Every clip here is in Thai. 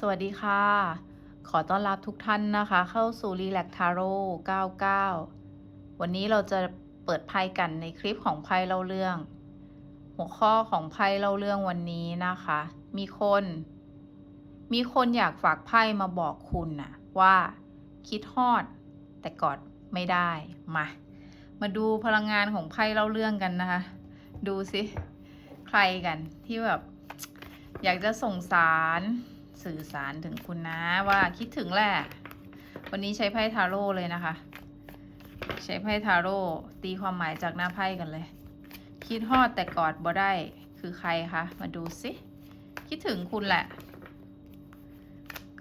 สวัสดีค่ะ ขอต้อนรับทุกท่านนะคะ เข้าสู่ Relax Tarot 99 วันนี้เราจะเปิดไพ่กันในคลิปของไพ่เล่าเรื่อง หัวข้อของไพ่เล่าเรื่องวันนี้นะคะ มีคน มีคนอยากฝากไพ่มาบอกคุณนะว่า คิดฮอด แต่กอดไม่ได้มา มาดูพลังงานของไพ่เล่าเรื่องกันนะคะ ดูสิ ใครกันที่แบบ อยากจะส่งสาร สื่อสารถึงคุณนะว่าคิดถึงแหละ วันนี้ใช้ไพ่ทาโร่เลยนะคะ ใช้ไพ่ทาโร่ตีความหมายจากหน้าไพ่กันเลย คิดฮอดแต่กอดบ่ได้คือใครคะ มาดูสิ คิดถึงคุณแหละ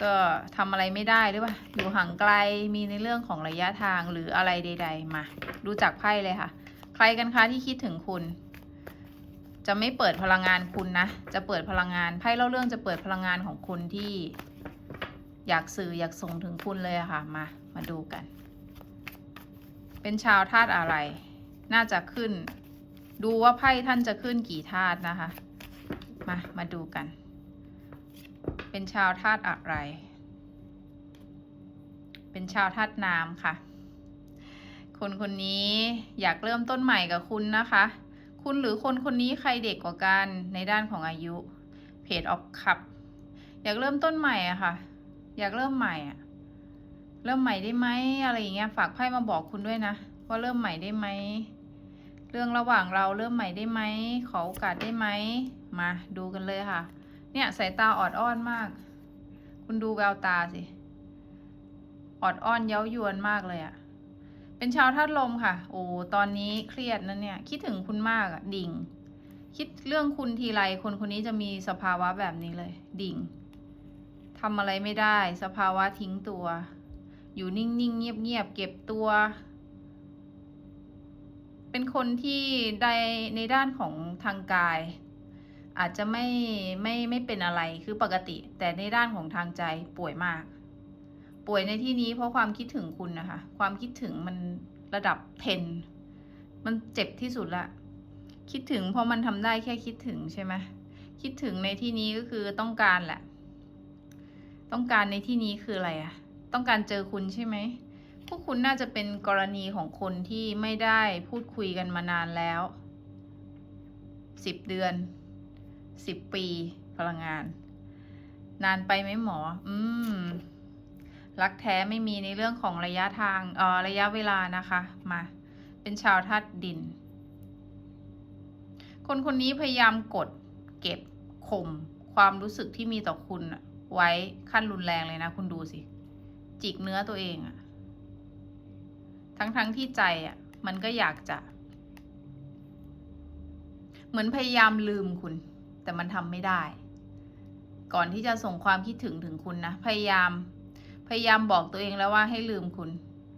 ก็ทำอะไรไม่ได้หรือเปล่าอยู่ห่างไกลมีในเรื่องของระยะทางหรืออะไรใด ๆ มา ดูจากไพ่เลยค่ะ ใครกันคะที่คิดถึงคุณ จะไม่เปิดพลังงานคุณนะ จะเปิดพลังงานไพ่เล่าเรื่องจะเปิดพลังงานของคุณที่ อยากสื่ออยากส่งถึงคุณเลยอะค่ะ มา มาดูกัน เป็นชาวธาตุอะไร น่าจะขึ้น ดูว่าไพ่ท่านจะขึ้นกี่ธาตุนะคะ มา มาดูกัน เป็นชาวธาตุอะไร เป็นชาวธาตุน้ำค่ะ คนคนนี้อยากเริ่มต้นใหม่กับคุณนะคะ คุณหรือคนคนนี้ใครเด็กกว่ากันในด้านของอายุเพจออฟคับ อยากเริ่มต้นใหม่อะค่ะ อยากเริ่มใหม่อะเริ่มใหม่ได้ไหมอะไรอย่างเงี้ยฝากไพ่มาบอกคุณด้วยนะว่าเริ่มใหม่ได้ไหมเรื่องระหว่างเราเริ่มใหม่ได้ไหมขอโอกาสได้ไหมมาดูกันเลยค่ะ เนี่ยสายตาออดอ้อนมาก คุณดูแววตาสิออดอ้อนเย้ายวนมากเลยอะ เป็นชาวธาตุลมค่ะ โอ้ตอนนี้เครียดนะเนี่ย คิดถึงคุณมากอะดิ่ง คิดเรื่องคุณทีไรคนคนนี้จะมีสภาวะแบบนี้เลย ดิ่งทำอะไรไม่ได้ สภาวะทิ้งตัว อยู่นิ่งๆ เงียบๆ เก็บตัว เป็นคนที่ได้ในด้านของทางกาย อาจจะไม่ไม่ไม่เป็นอะไรคือปกติ แต่ในด้านของทางใจป่วยมาก ป่วยในที่นี้เพราะความคิดถึงคุณนะคะ ความคิดถึงมันระดับเทนมันเจ็บที่สุดละ คิดถึงเพราะมันทำได้แค่คิดถึงใช่ไหมคิดถึงในที่นี้ก็คือต้องการแหละ ต้องการในที่นี้คืออะไรอะต้องการเจอคุณใช่ไหมพวกคุณน่าจะเป็นกรณีของคนที่ไม่ได้พูดคุยกันมานานแล้วสิบเดือนสิบปีพลังงาน นานไปไหมหมอ อืม รักแท้ไม่มีในเรื่องของระยะทางเอ่อระยะเวลานะคะ มา เป็นชาวธาตุดิน คนคนนี้พยายามกดเก็บข่มความรู้สึกที่มีต่อคุณไว้ขั้นรุนแรงเลยนะ คุณดูสิ จิกเนื้อตัวเองอะทั้งๆทที่ใจอะมันก็อยากจะ เหมือนพยายามลืมคุณ แต่มันทำไม่ได้ ก่อนที่จะส่งความคิดถึงถึงคุณนะ พยายาม ยายามบอกตัวเองแล้วว่าให้ลืมคุณ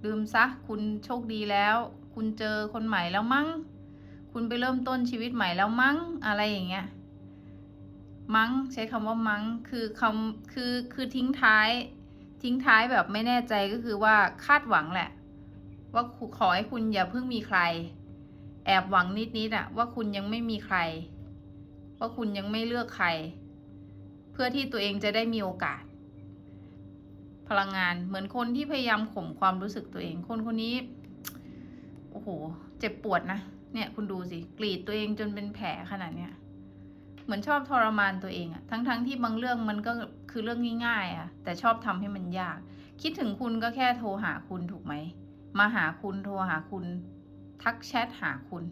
ลืมซะ คุณโชคดีแล้ว คุณเจอคนใหม่แล้วมั้ง คุณไปเริ่มต้นชีวิตใหม่แล้วมั้ง อะไรอย่างเงี้ย มั้งใช้คำว่ามั้ง คือคำคือ คือทิ้งท้าย ทิ้งท้ายแบบไม่แน่ใจก็คือว่าคาดหวังแหละ ว่าขอให้คุณอย่าเพิ่งมีใคร แอบหวังนิดๆอะว่าคุณยังไม่มีใคร ว่าคุณยังไม่เลือกใคร เพื่อที่ตัวเองจะได้มีโอกาส พลังงาน เหมือนคนที่พยายามข่มความรู้สึกตัวเอง คนคนนี้ โอ้โห เจ็บปวดนะ เนี่ย คุณดูสิ กรีดตัวเองจนเป็นแผลขนาดเนี้ย เหมือนชอบทรมานตัวเองอะทั้งๆทที่บางเรื่องมันก็คือเรื่องง่ายๆอะแต่ชอบทำให้มันยาก คิดถึงคุณก็แค่โทรหาคุณถูกไหม มาหาคุณโทรหาคุณ ทักแชทหาคุณ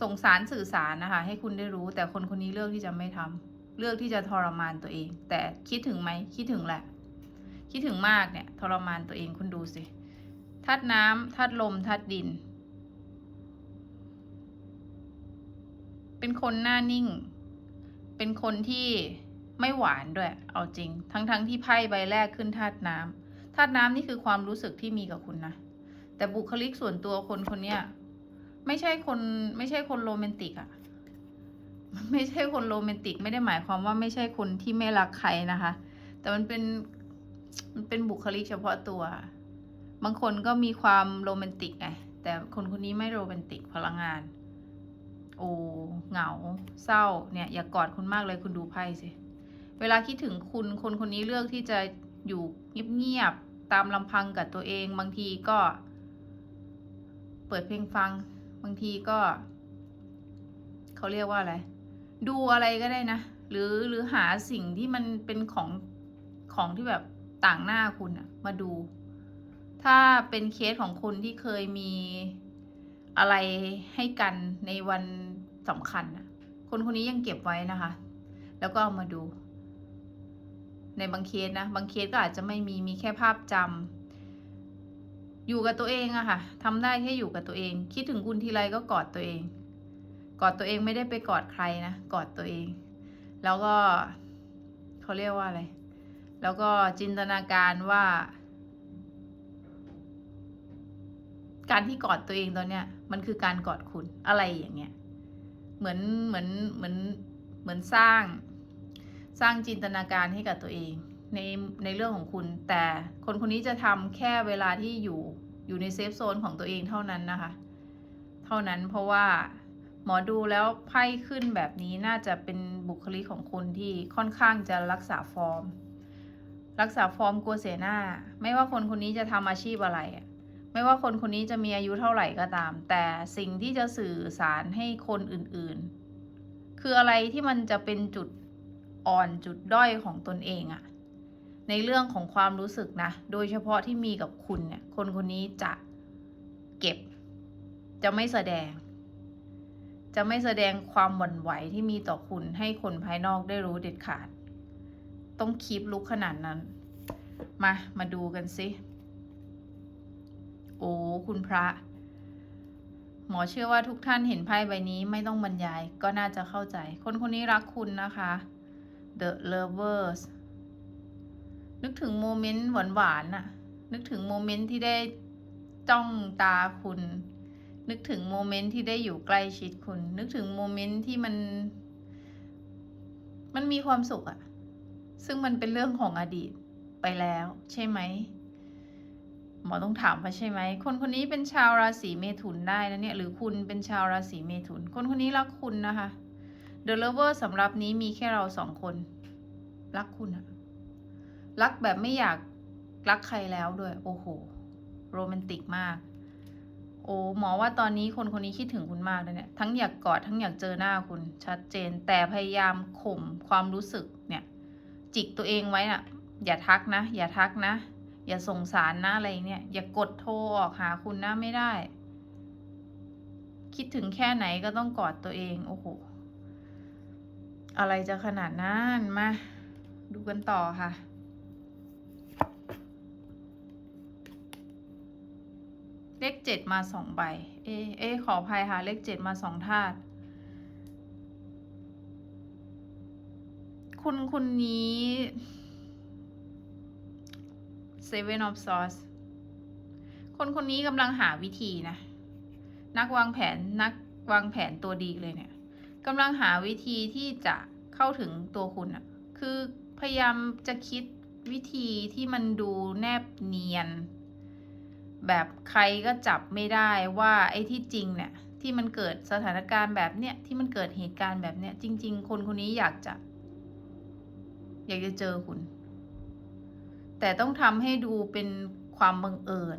ส่งสารสื่อสารนะคะ ให้คุณได้รู้ แต่คนคนนี้เลือกที่จะไม่ทำเลือกที่จะทรมานตัวเอง แต่คิดถึงไหม คิดถึงแหละ คิดถึงมากเนี่ยทรมานตัวเองคุณดูสิธาตุน้ำธาตุลมธาตุดิน เป็นคนหน้านิ่ง เป็นคนที่ไม่หวานด้วย เอาจริง ทั้งๆทที่ไพ่ใบแรกขึ้นธาตุน้ำธาตุน้ำนี่คือความรู้สึกที่มีกับคุณนะ แต่บุคลิกส่วนตัวคนคนเนี้ยไม่ใช่คนไม่ใช่คนโรแมนติกอะไม่ใช่คนโรแมนติกไม่ได้หมายความว่าไม่ใช่คนที่ไม่รักใครนะคะ แต่มันเป็น มันเป็นบุคลิกเฉพาะตัว บางคนก็มีความโรแมนติกไงแต่คนคนนี้ไม่โรแมนติกพลังงาน โอ้เหงา เศร้าเนี่ย อย่ากอดคุณมากเลยคุณดูไพ่สิเวลาคิดถึงคุณคนคนนี้เลือกที่จะอยู่เงียบๆตามลำพังกับตัวเองบางทีก็ เปิดเพลงฟัง บางทีก็ เขาเรียกว่าอะไร ดูอะไรก็ได้นะ หรือหรือหาสิ่งที่มันเป็นของของที่แบบ ต่างหน้าคุณอะมาดู ถ้าเป็นเคสของคุณที่เคยมีอะไรให้กันในวันสำคัญอะคนคนนี้ยังเก็บไว้นะคะ แล้วก็เอามาดู ในบางเคสนะบางเคสก็อาจจะไม่มีมีแค่ภาพจำอยู่กับตัวเองอะค่ะทำได้แค่อยู่กับตัวเอง คิดถึงคุณทีไรก็กอดตัวเอง กอดตัวเองไม่ได้ไปกอดใครนะกอดตัวเอง แล้วก็เขาเรียกว่าอะไร แล้วก็จินตนาการว่า การที่กอดตัวเองตอนเนี้ย มันคือการกอดคุณอะไรอย่างเงี้ย เหมือนเหมือนเหมือนเหมือนสร้าง สร้างจินตนาการให้กับตัวเอง ในในเรื่องของคุณ แต่คนคนนี้จะทำแค่เวลาที่อยู่อยู่ในเซฟโซนของตัวเองเท่านั้นนะคะ เท่านั้นเพราะว่าหมอดูแล้วไพ่ขึ้นแบบนี้น่าจะเป็นบุคลิกของคุณที่ค่อนข้างจะรักษาฟอร์ม รักษาฟอร์มกลัวเสียหน้า ไม่ว่าคนคนนี้จะทำอาชีพอะไรอะไม่ว่าคนคนนี้จะมีอายุเท่าไหร่ก็ตาม แต่สิ่งที่จะสื่อสารให้คนอื่นๆ คืออะไรที่มันจะเป็นจุดอ่อนจุดด้อยของตนเองอะในเรื่องของความรู้สึกนะ โดยเฉพาะที่มีกับคุณเนี่ย คนคนนี้จะเก็บ จะไม่แสดง จะไม่แสดงความหวั่นไหวที่มีต่อคุณให้คนภายนอกได้รู้เด็ดขาด ต้องคีบลุกขนาดนั้น มา มาดูกันสิโอ้คุณพระ หมอเชื่อว่าทุกท่านเห็นไพ่ใบนี้ไม่ต้องบรรยายก็น่าจะเข้าใจ คนคนนี้รักคุณนะคะ The Lovers นึกถึงโมเมนต์หวานๆน่ะ นึกถึงโมเมนต์ที่ได้จ้องตาคุณ นึกถึงโมเมนต์ที่ได้อยู่ใกล้ชิดคุณ นึกถึงโมเมนต์ที่มัน มันมีความสุขอะ ซึ่งมันเป็นเรื่องของอดีตไปแล้ว ใช่ไหมหมอต้องถามว่าใช่ไหม คนคนนี้เป็นชาวราศีเมถุนได้นะเนี่ย หรือคุณเป็นชาวราศีเมถุน คนคนนี้รักคุณนะคะ The Lover สำหรับนี้มีแค่เราสองคน รักคุณอะรักแบบไม่อยากรักใครแล้วด้วย โอ้โห โรแมนติกมาก โอ้หมอว่าตอนนี้คนคนนี้คิดถึงคุณมากเลยเนี่ย ทั้งอยากกอดทั้งอยากเจอหน้าคุณชัดเจน แต่พยายามข่มความรู้สึกเนี่ย จิกตัวเองไว้น่ะ อย่าทักนะ อย่าทักนะ อย่าส่งสารนะอะไรเนี่ย อย่ากดโทรออกหาคุณนะไม่ได้ คิดถึงแค่ไหนก็ต้องกอดตัวเอง โอ้โห อะไรจะขนาดนั้นมา ดูกันต่อค่ะเลขเจ็ดมาสองใบ เอ เอ ขออภัยค่ะ เลขเจ็ดมาสองธาตุ คุณคุณนี้ Seven of Swords คนคนนี้กำลังหาวิธีนะ นักวางแผนนักวางแผนตัวดีเลยเนี่ยกำลังหาวิธีที่จะเข้าถึงตัวคุณอะคือพยายามจะคิดวิธีที่มันดูแนบเนียน แบบใครก็จับไม่ได้ว่าไอ้ที่จริงเนี่ยที่มันเกิดสถานการณ์แบบเนี้ยที่มันเกิดเหตุการณ์แบบเนี้ยจริง ๆ คนคนนี้อยากจะ อยากจะเจอคุณ แต่ต้องทำให้ดูเป็นความบังเอิญ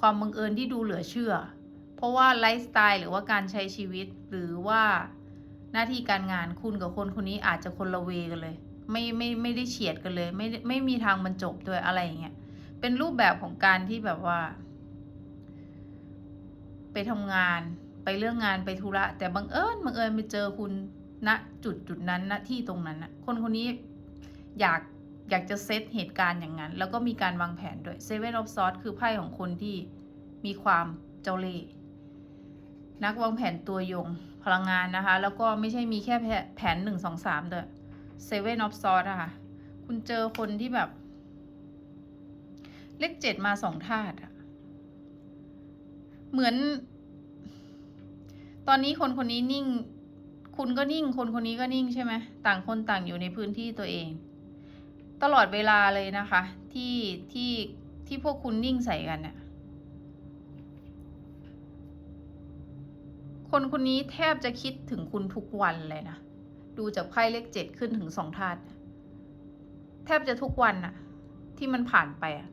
ความบังเอิญที่ดูเหลือเชื่อ เพราะว่าไลฟ์สไตล์หรือว่าการใช้ชีวิตหรือว่าหน้าที่การงานคุณกับคนคนนี้อาจจะคนละเวกันเลย ไม่ไม่ไม่ได้เฉียดกันเลย ไม่ไม่มีทางบรรจบด้วยอะไรอย่างเงี้ยเป็นรูปแบบของการที่แบบว่า ไปทำงานไปเรื่องงานไปธุระแต่บังเอิญบังเอิญไปเจอคุณ ณจุดจุดนั้นณที่ตรงนั้นนะคนคนนี้อยากอยากจะเซตเหตุการณ์อย่างนั้น แล้วก็มีการวางแผนด้วย Seven of Swords คือไพ่ของคนที่มีความเจ้าเล่ห์นักวางแผนตัวยงพลังงานนะคะ แล้วก็ไม่ใช่มีแค่แผนหนึ่งสองสามด้วย Seven of Swords อะค่ะ คุณเจอคนที่แบบ เลขเจ็ดมาสองธาตุอะเหมือน ตอนนี้คนคนนี้นิ่ง คุณก็นิ่งคนคนนี้ก็นิ่งใช่ไหมต่างคนต่างอยู่ในพื้นที่ตัวเอง ตลอดเวลาเลยนะคะ ที่ที่ที่พวกคุณนิ่งใส่กันเนี่ยคนคนนี้แทบจะคิดถึงคุณทุกวันเลยนะ ดูจากไพ่เลขเจ็ดขึ้นถึงสองธาตุแทบจะทุกวันอะที่มันผ่านไปอะ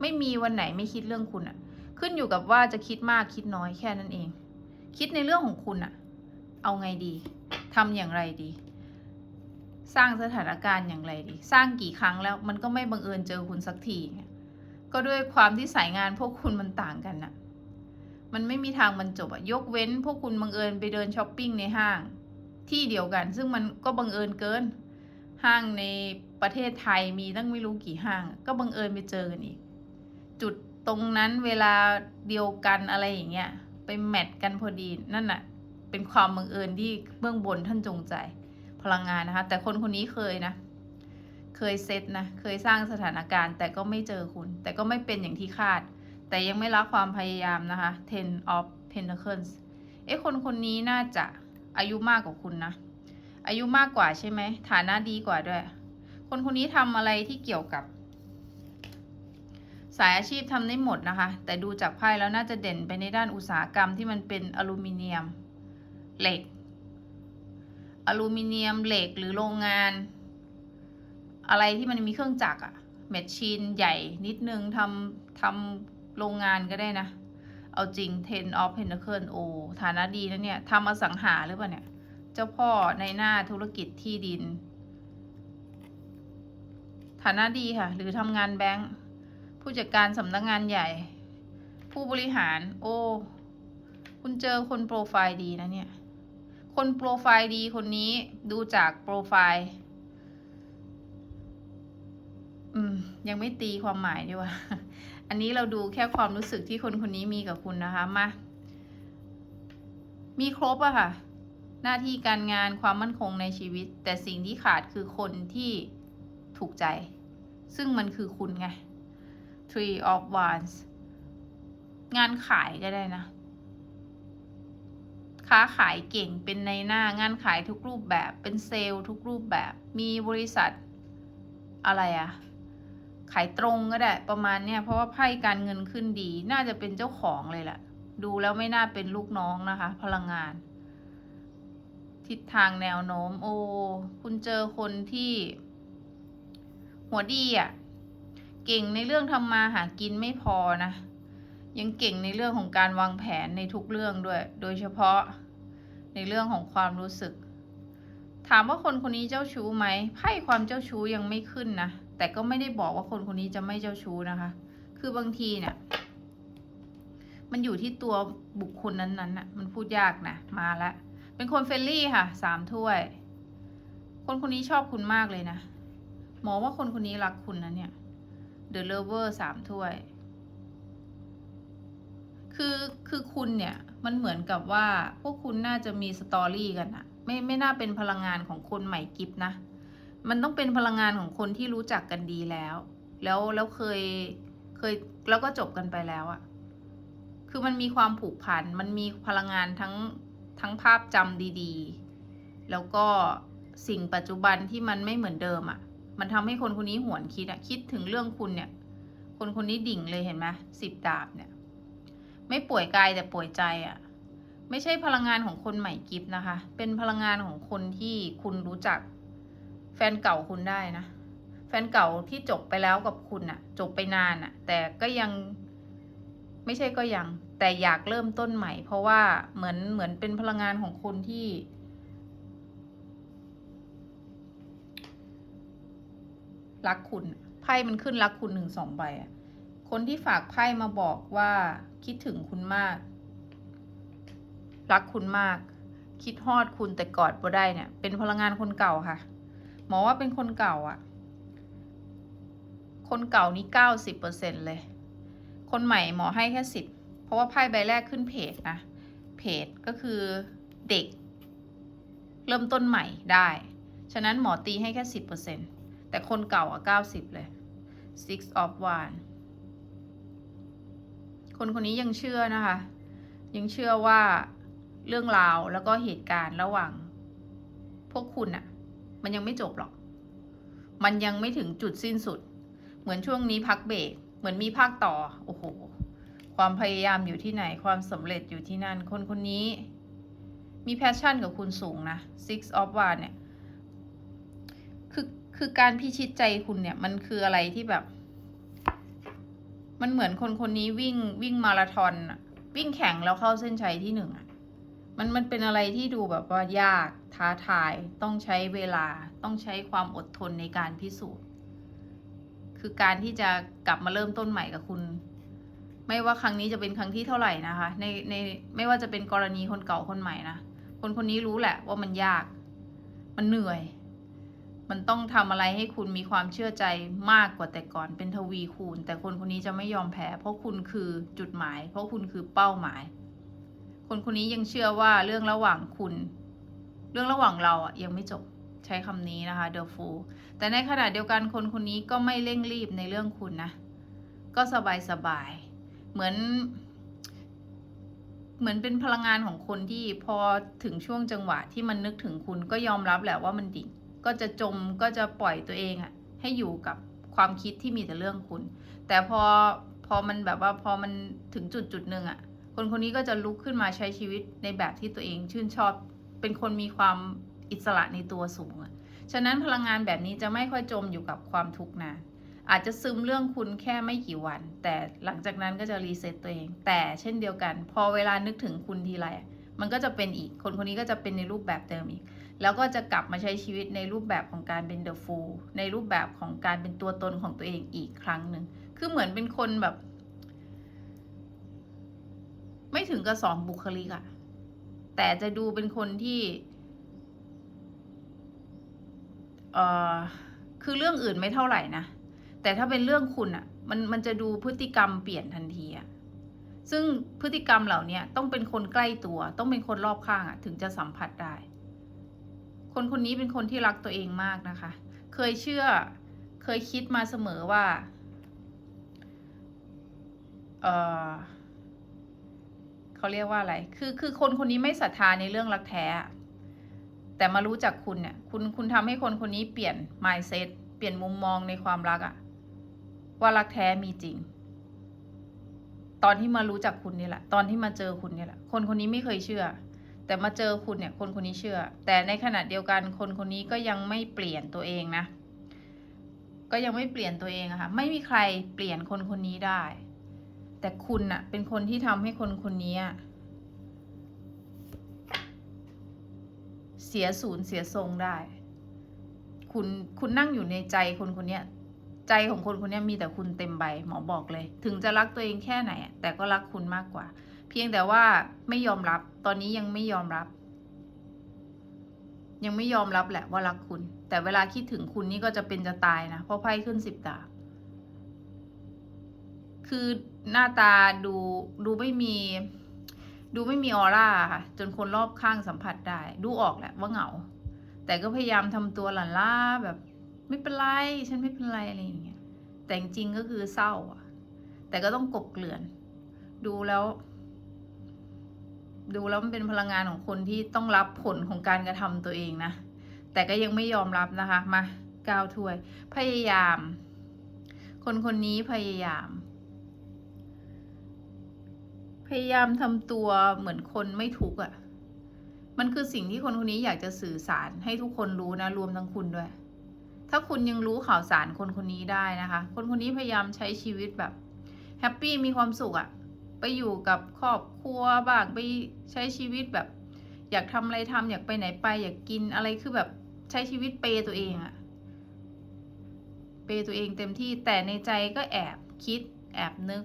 ไม่มีวันไหนไม่คิดเรื่องคุณอะขึ้นอยู่กับว่าจะคิดมากคิดน้อยแค่นั้นเอง คิดในเรื่องของคุณอะ เอาไงดีทำอย่างไรดี สร้างสถานการณ์อย่างไรดี สร้างกี่ครั้งแล้วมันก็ไม่บังเอิญเจอคุณสักทีเนี่ยก็ด้วยความที่สายงานพวกคุณมันต่างกันน่ะ มันไม่มีทางมันจบอะยกเว้นพวกคุณบังเอิญไปเดินช้อปปิ้งในห้าง ที่เดียวกัน ซึ่งมันก็บังเอิญเกิน ห้างในประเทศไทยมีตั้งไม่รู้กี่ห้าง ก็บังเอิญไปเจอกันอีก จุดตรงนั้นเวลาเดียวกันอะไรอย่างเงี้ย ไปแมทกันพอดีนั่นน่ะ เป็นความบังเอิญที่เบื้องบนท่านจงใจพลังงานนะคะ แต่คนคนนี้เคยนะ เคยเซตนะ เคยสร้างสถานการณ์ แต่ก็ไม่เจอคุณ แต่ก็ไม่เป็นอย่างที่คาด แต่ยังไม่ละความพยายามนะคะ Ten of Pentacles เอ๊ะคนคนนี้น่าจะอายุมากกว่าคุณนะ อายุมากกว่าใช่ไหม ฐานะดีกว่าด้วย คนคนนี้ทำอะไรที่เกี่ยวกับ สายอาชีพทำได้หมดนะคะ แต่ดูจากไพ่แล้วน่าจะเด่นไปในด้านอุตสาหกรรมที่มันเป็นอลูมิเนียม เหล็ก อลูมิเนียมเหล็กหรือโรงงาน อะไรที่มันมีเครื่องจักรอะแมชชีนใหญ่นิดนึงทำทำโรงงานก็ได้นะ เอาจริง Ten of Pentacles โอฐานะดีนะเนี่ยทำอสังหาหรือเปล่าเนี่ย เจ้าพ่อในหน้าธุรกิจที่ดิน ฐานะดีค่ะ หรือทำงานแบงค์ผู้จัดการสำนักงานใหญ่ ผู้บริหาร โอ้ คุณเจอคนโปรไฟล์ดีนะเนี่ย คนโปรไฟล์ดีคนนี้ดูจากโปรไฟล์ยังไม่ตีความหมายดีกว่า อันนี้เราดูแค่ความรู้สึกที่คนคนนี้มีกับคุณนะคะมา มีครบอะค่ะ หน้าที่การงานความมั่นคงในชีวิต แต่สิ่งที่ขาดคือคนที่ถูกใจ ซึ่งมันคือคุณไง Three of Wands งานขายก็ได้นะ ค้าขายเก่งเป็นในหน้างานขายทุกรูปแบบเป็นเซลล์ทุกรูปแบบมีบริษัทอะไรอะขายตรงก็ได้ประมาณเนี้ยเพราะว่าไพ่การเงินขึ้นดี น่าจะเป็นเจ้าของเลยแหละดูแล้วไม่น่าเป็นลูกน้องนะคะ พลังงาน ทิศทางแนวโน้ม โอ้คุณเจอคนที่ หัวดีอะ่ะ เก่งในเรื่องทำมาหากินไม่พอนะ ยังเก่งในเรื่องของการวางแผนในทุกเรื่องด้วย โดยเฉพาะในเรื่องของความรู้สึก ถามว่าคนคนนี้เจ้าชู้ไหมไพ่ความเจ้าชู้ยังไม่ขึ้นนะแต่ก็ไม่ได้บอกว่าคนคนนี้จะไม่เจ้าชู้นะคะ คือบางทีเนี่ยมันอยู่ที่ตัวบุคคลนั้นๆน่ะ มันพูดยากนะ มาล้วเป็นคนเฟรนลี่ค่ะ สามถ้วย คนคนนี้ชอบคุณมากเลยนะ หมอว่าคนคนนี้รักคุณนะเนี่ย The Lover สามถ้วย คือคือคุณเนี่ยมันเหมือนกับว่าพวกคุณน่าจะมีสตอรี่กันอะไม่ไม่น่าเป็นพลังงานของคนใหม่กิฟนะ มันต้องเป็นพลังงานของคนที่รู้จักกันดีแล้ว แล้วแล้วเคยเคยแล้วก็จบกันไปแล้วอะคือมันมีความผูกพัน มันมีพลังงานทั้งทั้งภาพจำดีๆ แล้วก็สิ่งปัจจุบันที่มันไม่เหมือนเดิมอะมันทำให้คนคนนี้หวนคิดอะคิดถึงเรื่องคุณเนี่ย คนคนนี้ดิ่งเลยเห็นไหมสิบดาบเนี่ย ไม่ป่วยกายแต่ป่วยใจอะไม่ใช่พลังงานของคนใหม่กิฟนะคะ เป็นพลังงานของคนที่คุณรู้จัก แฟนเก่าคุณได้นะ แฟนเก่าที่จบไปแล้วกับคุณอะจบไปนานอะแต่ก็ยังไม่ใช่ก็ยัง แต่อยากเริ่มต้นใหม่ เพราะว่าเหมือนเหมือนเป็นพลังงานของคนที่รักคุณไพ่มันขึ้นรักคุณหนึ่งสองใบอะ คนที่ฝากไพ่มาบอกว่าคิดถึงคุณมาก รักคุณมาก คิดฮอดคุณแต่กอดบ่ได้เนี่ย เป็นพลังงานคนเก่าค่ะ หมอว่าเป็นคนเก่าอะ่ะ คนเก่านี่เก้าสิบเปอร์เซ็นเลย คนใหม่หมอให้แค่สิบเพราะว่าไพ่ใบแรกขึ้นเพจนะ เพจก็คือเด็ก เริ่มต้นใหม่ได้ ฉะนั้นหมอตีให้แค่สิบเปอร์เซ็นแต่คนเก่าอะเก้าสิบเลย six of one คนคนนี้ยังเชื่อนะคะ ยังเชื่อว่าเรื่องราวแล้วก็เหตุการณ์ระหว่าง พวกคุณอะมันยังไม่จบหรอก มันยังไม่ถึงจุดสิ้นสุด เหมือนช่วงนี้พักเบรกเหมือนมีภาคต่อ โอ้โห ความพยายามอยู่ที่ไหน ความสำเร็จอยู่ที่นั่น คนคนนี้ มีแพชชั่นกับคุณสูงนะ six of one เนี่ย คือการพิชิตใจคุณเนี่ย มันคืออะไรที่แบบ มันเหมือนคนคนนี้วิ่งวิ่งมาราธอนวิ่งแข่งแล้วเข้าเส้นชัยที่หนึ่งอะมันมันเป็นอะไรที่ดูแบบว่ายากท้าทายต้องใช้เวลาต้องใช้ความอดทนในการพิสูจน์ คือการที่จะกลับมาเริ่มต้นใหม่กับคุณ ไม่ว่าครั้งนี้จะเป็นครั้งที่เท่าไหร่นะคะ ในในไม่ว่าจะเป็นกรณีคนเก่าคนใหม่นะคนคนนี้รู้แหละว่ามันยาก มันเหนื่อย มันต้องทำอะไรให้คุณมีความเชื่อใจมากกว่าแต่ก่อนเป็นทวีคูณ แต่คนคนนี้จะไม่ยอมแพ้ เพราะคุณคือจุดหมาย เพราะคุณคือเป้าหมาย คนคนนี้ยังเชื่อว่าเรื่องระหว่างคุณ เรื่องระหว่างเราอะยังไม่จบใช้คำนี้นะคะ The Fool แต่ในขณะเดียวกันคนคนนี้ก็ไม่เร่งรีบในเรื่องคุณนะ ก็สบายสบาย เหมือน เหมือนเป็นพลังงานของคนที่พอถึงช่วงจังหวะที่มันนึกถึงคุณก็ยอมรับแหละว่ามันดิ่ง ก็จะจมก็จะปล่อยตัวเองอะให้อยู่กับความคิดที่มีแต่เรื่องคุณ แต่พอพอมันแบบว่าพอมันถึงจุดจุดหนึ่งอะคนคนนี้ก็จะลุกขึ้นมาใช้ชีวิตในแบบที่ตัวเองชื่นชอบ เป็นคนมีความอิสระในตัวสูงอะฉะนั้นพลังงานแบบนี้จะไม่ค่อยจมอยู่กับความทุกข์นานอาจจะซึมเรื่องคุณแค่ไม่กี่วัน แต่หลังจากนั้นก็จะรีเซ็ตตัวเอง แต่เช่นเดียวกัน พอเวลานึกถึงคุณทีไรมันก็จะเป็นอีก คนคนนี้ก็จะเป็นในรูปแบบเดิมอีก แล้วก็จะกลับมาใช้ชีวิตในรูปแบบของการเป็นเดอะฟูลในรูปแบบของการเป็นตัวตนของตัวเองอีกครั้งหนึ่ง คือเหมือนเป็นคนแบบ ไม่ถึงกับสองบุคลิกอะแต่จะดูเป็นคนที่เอ่อคือเรื่องอื่นไม่เท่าไหร่นะ แต่ถ้าเป็นเรื่องคุณอะมันมันจะดูพฤติกรรมเปลี่ยนทันทีอะซึ่งพฤติกรรมเหล่านี้ต้องเป็นคนใกล้ตัว ต้องเป็นคนรอบข้างอะถึงจะสัมผัสได้ คนคนนี้เป็นคนที่รักตัวเองมากนะคะ เคยเชื่อ เคยคิดมาเสมอว่า เออเขาเรียกว่าอะไร คือคือคนคนนี้ไม่ศรัทธาในเรื่องรักแท้ แต่มารู้จักคุณเนี่ย คุณคุณทำให้คนคนนี้เปลี่ยน mindset เปลี่ยนมุมมองในความรักอะว่ารักแท้มีจริง ตอนที่มารู้จักคุณนี่แหละ ตอนที่มาเจอคุณนี่แหละ คนคนนี้ไม่เคยเชื่อ แต่มาเจอคุณเนี่ยคนคนนี้เชื่อ แต่ในขณะเดียวกันคนคนนี้ก็ยังไม่เปลี่ยนตัวเองนะ ก็ยังไม่เปลี่ยนตัวเองอะค่ะ ไม่มีใครเปลี่ยนคนคนนี้ได้ แต่คุณน่ะเป็นคนที่ทำให้คนคนนี้อะเสียศูนย์เสียทรงได้ คุณคุณนั่งอยู่ในใจคนคนนี้ใจของคนคนนี้มีแต่คุณเต็มใบหมอบอกเลย ถึงจะรักตัวเองแค่ไหน แต่ก็รักคุณมากกว่า เพียงแต่ว่าไม่ยอมรับ ตอนนี้ยังไม่ยอมรับ ยังไม่ยอมรับแหละว่ารักคุณ แต่เวลาคิดถึงคุณนี่ก็จะเป็นจะตายนะ เพราะไพ่ขึ้นสิบดาบคือหน้าตาดูดูไม่มี ดูไม่มีออร่าค่ะ จนคนรอบข้างสัมผัสได้ ดูออกแหละว่าเหงา แต่ก็พยายามทำตัวหลันล่าแบบ ไม่เป็นไร ฉันไม่เป็นไรอะไรอย่างเงี้ยแต่จริงก็คือเศร้าอะแต่ก็ต้องกบเกลื่อน ดูแล้ว ดูแล้วมันเป็นพลังงานของคนที่ต้องรับผลของการกระทำตัวเองนะ แต่ก็ยังไม่ยอมรับนะคะ มาก้าวถ้วย พยายาม คนคนนี้พยายาม พยายามทำตัวเหมือนคนไม่ทุกข์อะ มันคือสิ่งที่คนคนนี้อยากจะสื่อสารให้ทุกคนรู้นะ รวมทั้งคุณด้วย ถ้าคุณยังรู้ข่าวสารคนคนนี้ได้นะคะ คนคนนี้พยายามใช้ชีวิตแบบแฮปปี้มีความสุขอะ ไปอยู่กับครอบครัวบ้างไปใช้ชีวิตแบบ อยากทำอะไรทำอยากไปไหนไป อยากกินอะไรคือแบบใช้ชีวิตเปยตัวเองอะเปยตัวเองเต็มที่แต่ในใจก็แอบคิด แอบนึก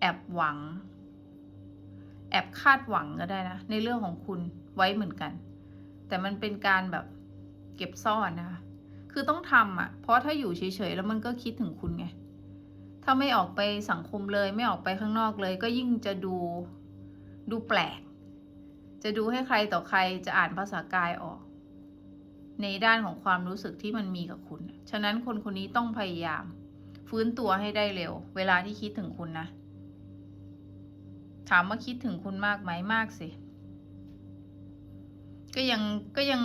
แอบหวัง แอบคาดหวังก็ได้นะ ในเรื่องของคุณไว้เหมือนกัน แต่มันเป็นการแบบเก็บซ่อนนะคะคือต้องทำอะ เพราะถ้าอยู่เฉยๆแล้วมันก็คิดถึงคุณไง ถ้าไม่ออกไปสังคมเลย ไม่ออกไปข้างนอกเลย ก็ยิ่งจะดูดูแปลก จะดูให้ใครต่อใครจะอ่านภาษากายออก ในด้านของความรู้สึกที่มันมีกับคุณ ฉะนั้นคนคนนี้ต้องพยายาม ฟื้นตัวให้ได้เร็ว เวลาที่คิดถึงคุณนะ ถามว่าคิดถึงคุณมากไหมมากสิก็ยังก็ยัง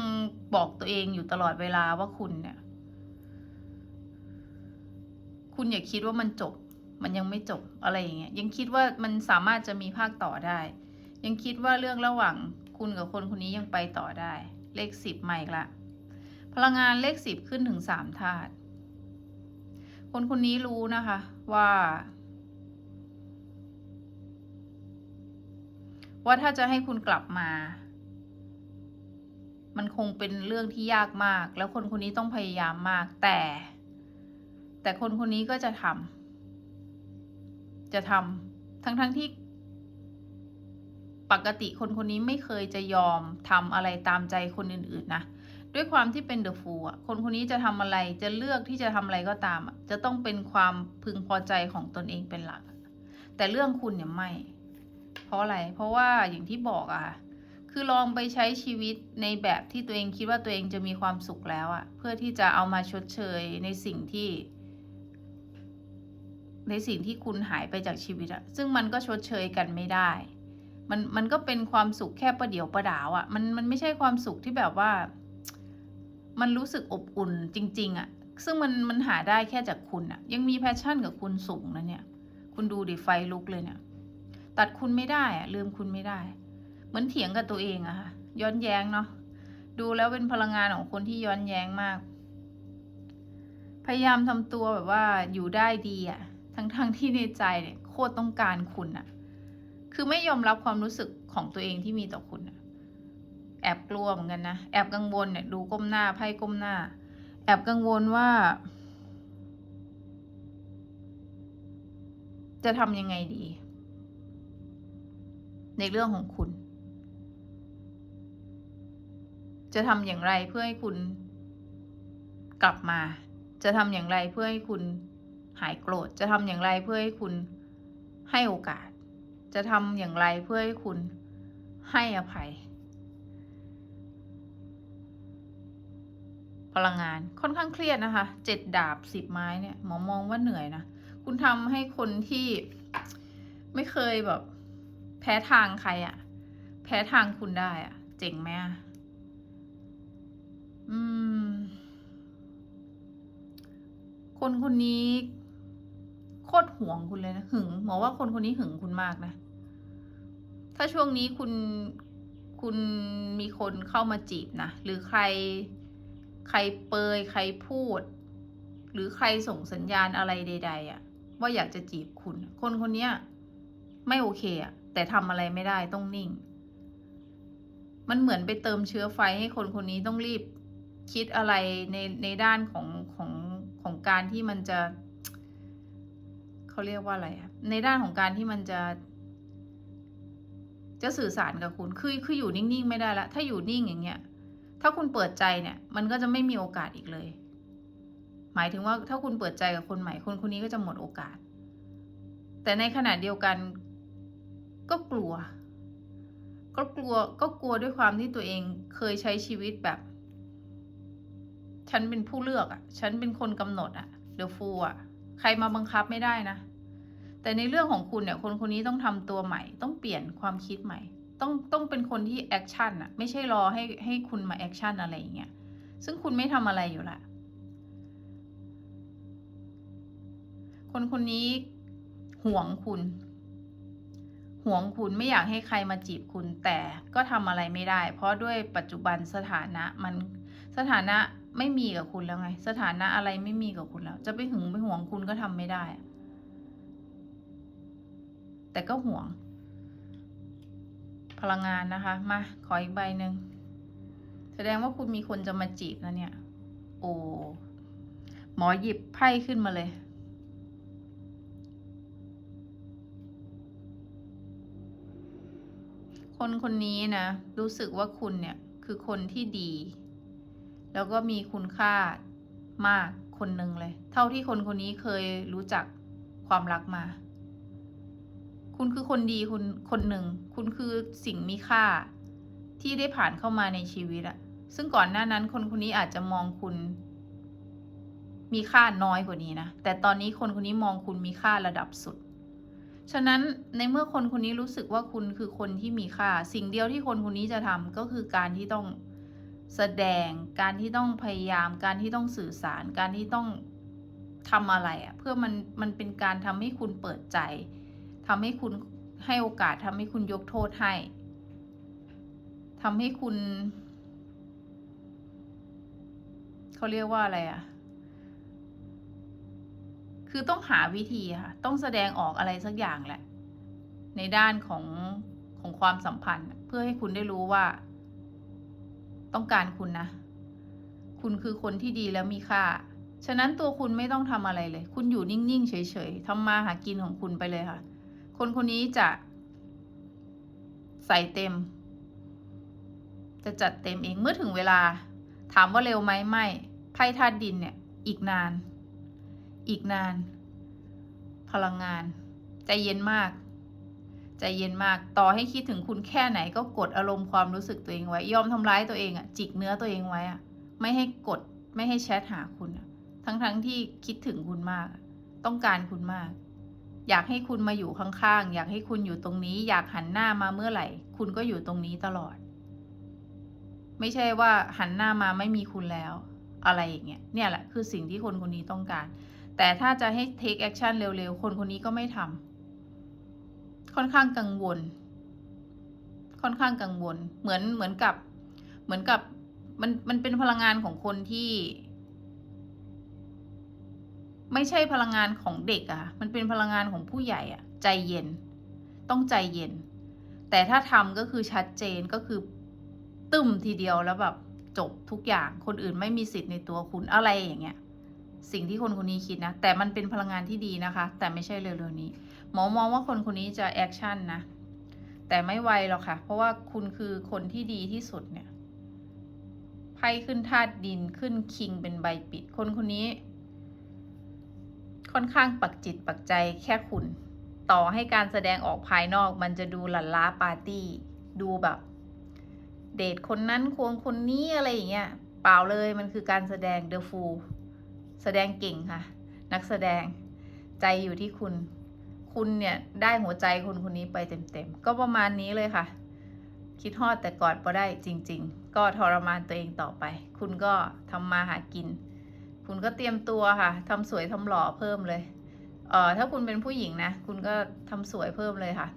บอกตัวเองอยู่ตลอดเวลาว่าคุณเนี่ย คุณอย่าคิดว่ามันจบ มันยังไม่จบอะไรอย่างเงี้ย ยังคิดว่ามันสามารถจะมีภาคต่อได้ ยังคิดว่าเรื่องระหว่างคุณกับคนคนนี้ยังไปต่อได้ เลขสิบมาอีกละ พลังงานเลขสิบขึ้นถึงสามธาตุ คนคนนี้รู้นะคะว่า ว่าถ้าจะให้คุณกลับมามันคงเป็นเรื่องที่ยากมาก แล้วคนคนนี้ต้องพยายามมาก แต่ แต่คนคนนี้ก็จะทำจะทำทั้งทั้งที่ ปกติคนคนนี้ไม่เคยจะยอมทำอะไรตามใจคนอื่นๆนะด้วยความที่เป็นเดอะฟูอะ คนคนนี้จะทำอะไร จะเลือกที่จะทำอะไรก็ตามอะจะต้องเป็นความพึงพอใจของตนเองเป็นหลัก แต่เรื่องคุณเนี่ยไม่ เพราะอะไร เพราะว่าอย่างที่บอกอะ่ะ คือลองไปใช้ชีวิตในแบบที่ตัวเองคิดว่าตัวเองจะมีความสุขแล้วอะเพื่อที่จะเอามาชดเชยในสิ่งที่ ในสิ่งที่คุณหายไปจากชีวิตอะซึ่งมันก็ชดเชยกันไม่ได้ มันมันก็เป็นความสุขแค่ประเดี๋ยวประดาวอะมันมันไม่ใช่ความสุขที่แบบว่า มันรู้สึกอบอุ่นจริง ๆอะซึ่งมันมันหาได้แค่จากคุณอะยังมีแพชชั่นกับคุณสูงนะเนี่ย คุณดูดิไฟลุกเลยเนี่ย ตัดคุณไม่ได้อะลืมคุณไม่ได้ เหมือนเถียงกับตัวเองอะค่ะย้อนแย้งเนาะดูแล้วเป็นพลังงานของคนที่ย้อนแย้งมาก พยายามทำตัวแบบว่าอยู่ได้ดีอะ ทั้งๆทที่ในใจเนี่ยโคตรต้องการคุณอะคือไม่ยอมรับความรู้สึกของตัวเองที่มีต่อคุณอะแอบกลัวเหมือนกันนะ แอบกังวลเนี่ยดูก้มหน้าไพ่ก้มหน้า แอบกังวลว่า จะทำยังไงดี ในเรื่องของคุณ จะทำอย่างไรเพื่อให้คุณกลับมา จะทำอย่างไรเพื่อให้คุณ หายโกรธ จะทำอย่างไรเพื่อให้คุณให้โอกาส จะทำอย่างไรเพื่อให้คุณให้อภัย พลังงานค่อนข้างเครียดนะคะเจ็ดดาบสิบไม้เนี่ยหมอมองว่าเหนื่อยนะคุณทำให้คนที่ไม่เคยแบบ แพ้ทางใครอะแพ้ทางคุณได้อะเจ๋งไหมอะอืม คนคนนี้ ตรห่วงคุณเลยนะหึงหมอว่าคนคนนี้หึงคุณมากนะ ถ้าช่วงนี้คุณคุณมีคนเข้ามาจีบนะหรือใครใครเปยใครพูด หรือใครส่งสัญญาณอะไรใด ๆอะว่าอยากจะจีบคุณ คนคนนี้ไม่โอเคอะแต่ทำอะไรไม่ได้ต้องนิ่ง มันเหมือนไปเติมเชื้อไฟให้คนคนนี้ต้องรีบคิดอะไรในในด้านของของของการที่มันจะ เขาเรียกว่าอะไรอะในด้านของการที่มันจะ จะสื่อสารกับคุณคือคืออยู่นิ่งๆ ไม่ได้ละถ้าอยู่นิ่งอย่างเงี้ย ถ้าคุณเปิดใจเนี่ย มันก็จะไม่มีโอกาสอีกเลย หมายถึงว่าถ้าคุณเปิดใจกับคนใหม่คนคนนี้ก็จะหมดโอกาส แต่ในขณะเดียวกัน ก็กลัว ก็กลัวก็กลัวด้วยความที่ตัวเองเคยใช้ชีวิตแบบ ฉันเป็นผู้เลือกอะ่ะ ฉันเป็นคนกำหนดอะ่ะเดอะฟูอะ ใครมาบังคับไม่ได้นะ แต่ในเรื่องของคุณเนี่ย คนคนนี้ต้องทำตัวใหม่ ต้องเปลี่ยนความคิดใหม่ ต้องต้องเป็นคนที่แอคชั่นอะไม่ใช่รอให้ให้คุณมาแอคชั่นอะไรอย่างเงี้ย ซึ่งคุณไม่ทำอะไรอยู่ละคนคนนี้ห่วงคุณห่วงคุณไม่อยากให้ใครมาจีบคุณแต่ก็ทำอะไรไม่ได้ เพราะด้วยปัจจุบันสถานะมันสถานะ ไม่มีกับคุณแล้วไง สถานะอะไรไม่มีกับคุณแล้ว จะไปหึงไปห่วงคุณก็ทำไม่ได้ แต่ก็ห่วง พลังงานนะคะ มา ขออีกใบหนึ่ง แสดงว่าคุณมีคนจะมาจีบนะเนี่ย โอ้ หมอหยิบไพ่ขึ้นมาเลยคนคนนี้นะ รู้สึกว่าคุณเนี่ย คือคนที่ดี แล้วก็มีคุณค่ามากคนหนึ่งเลย เท่าที่คนคนนี้เคยรู้จักความรักมา คุณคือคนดีคุณคนหนึ่ง คุณคือสิ่งมีค่าที่ได้ผ่านเข้ามาในชีวิตอะซึ่งก่อนหน้านั้นคนคนนี้อาจจะมองคุณ มีค่าน้อยกว่านี้นะ แต่ตอนนี้คนคนนี้มองคุณมีค่าระดับสุด ฉะนั้นในเมื่อคนคนนี้รู้สึกว่าคุณคือคนที่มีค่า สิ่งเดียวที่คนคนนี้จะทำก็คือการที่ต้อง แสดงการที่ต้องพยายาม การที่ต้องสื่อสาร การที่ต้องทำอะไรอะ่ะ เพื่อมันมันเป็นการทำให้คุณเปิดใจทำให้คุณให้โอกาสทำให้คุณยกโทษให้ทำให้คุณเขาเรียกว่าอะไรอะคือต้องหาวิธีค่ะ ต้องแสดงออกอะไรสักอย่างแหละ ในด้านของของความสัมพันธ์ เพื่อให้คุณได้รู้ว่า ต้องการคุณนะ คุณคือคนที่ดีแล้วมีค่า ฉะนั้นตัวคุณไม่ต้องทำอะไรเลย คุณอยู่นิ่ง ๆ เฉย ๆทำมาหากินของคุณไปเลยค่ะ คนคนนี้จะ ใส่เต็ม จะจัดเต็มเองเมื่อถึงเวลา ถามว่าเร็วไหมไม่ไพ่ธาตุดินเนี่ย อีกนาน อีกนาน พลังงาน ใจเย็นมาก ใจเย็นมากต่อให้คิดถึงคุณแค่ไหนก็กดอารมณ์ความรู้สึกตัวเองไว้ ยอมทำร้ายตัวเองอะจิกเนื้อตัวเองไว้อะไม่ให้กดไม่ให้แชทหาคุณทั้งๆทที่คิดถึงคุณมาก ต้องการคุณมาก อยากให้คุณมาอยู่ข้างๆ อยากให้คุณอยู่ตรงนี้ อยากหันหน้ามาเมื่อไหร่ คุณก็อยู่ตรงนี้ตลอด ไม่ใช่ว่าหันหน้ามาไม่มีคุณแล้ว อะไรอย่างเงี้ยเนี่ยแหละคือสิ่งที่คนคนนี้ต้องการ แต่ถ้าจะให้ take action เร็วๆ คนคนนี้ก็ไม่ทำ ค่อนข้างกังวล ค่อนข้างกังวล เหมือนเหมือนกับ เหมือนกับมันมันเป็นพลังงานของคนที่ ไม่ใช่พลังงานของเด็กอะ่ะ มันเป็นพลังงานของผู้ใหญ่อะใจเย็น ต้องใจเย็น แต่ถ้าทำก็คือชัดเจนก็คือตึมทีเดียวแล้วแบบจบทุกอย่าง คนอื่นไม่มีสิทธิ์ในตัวคุณอะไรอย่างเงี้ย สิ่งที่คนคนนี้คิดนะ แต่มันเป็นพลังงานที่ดีนะคะ แต่ไม่ใช่เร็วๆนี้ หมอมองว่าคนคนนี้จะแอคชั่นนะ แต่ไม่ไวหรอกค่ะ เพราะว่าคุณคือคนที่ดีที่สุดเนี่ยไพ่ขึ้นธาตุดินขึ้นคิงเป็นใบปิด คนคนนี้ ค่อนข้างปักจิตปักใจแค่คุณ ต่อให้การแสดงออกภายนอกมันจะดูหลั่นล้าปาร์ตี้ ดูแบบ เดทคนนั้นควงคนนี้อะไรอย่างเงี้ยเปล่าเลยมันคือการแสดงเดอะฟูลแสดงเก่งค่ะ นักแสดงใจอยู่ที่คุณ คุณเนี่ยได้หัวใจคนคนนี้ไปเต็มๆ ก็ประมาณนี้เลยค่ะ คิดฮอดแต่กอดพอได้จริง ๆ ก็ทรมานตัวเองต่อไป คุณก็ทำมาหากิน คุณก็เตรียมตัวค่ะทำสวยทำหล่อเพิ่มเลยเอ่อถ้าคุณเป็นผู้หญิงนะ คุณก็ทำสวยเพิ่มเลยค่ะ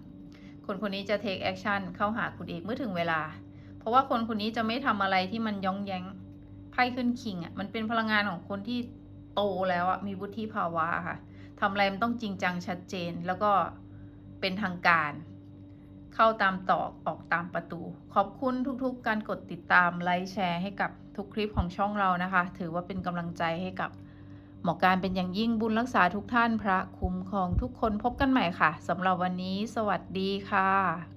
คนคนนี้จะ take action เข้าหาคุณเองเมื่อถึงเวลา เพราะว่าคนคนนี้จะไม่ทำอะไรที่มันย้องแย้งไพ่ขึ้นคิงอะมันเป็นพลังงานของคนที่โตแล้วอะมีวุฒิภาวะค่ะ ทำอะไรมันต้องจริงจังชัดเจนแล้วก็เป็นทางการ เข้าตามตอกออกตามประตู ขอบคุณทุกๆ การกดติดตามไลค์แชร์ให้กับทุกคลิปของช่องเรานะคะ ถือว่าเป็นกำลังใจให้กับหมอการเป็นอย่างยิ่งบุญรักษาทุกท่านพระคุ้มครองทุกคนพบกันใหม่ค่ะสำหรับวันนี้ สวัสดีค่ะ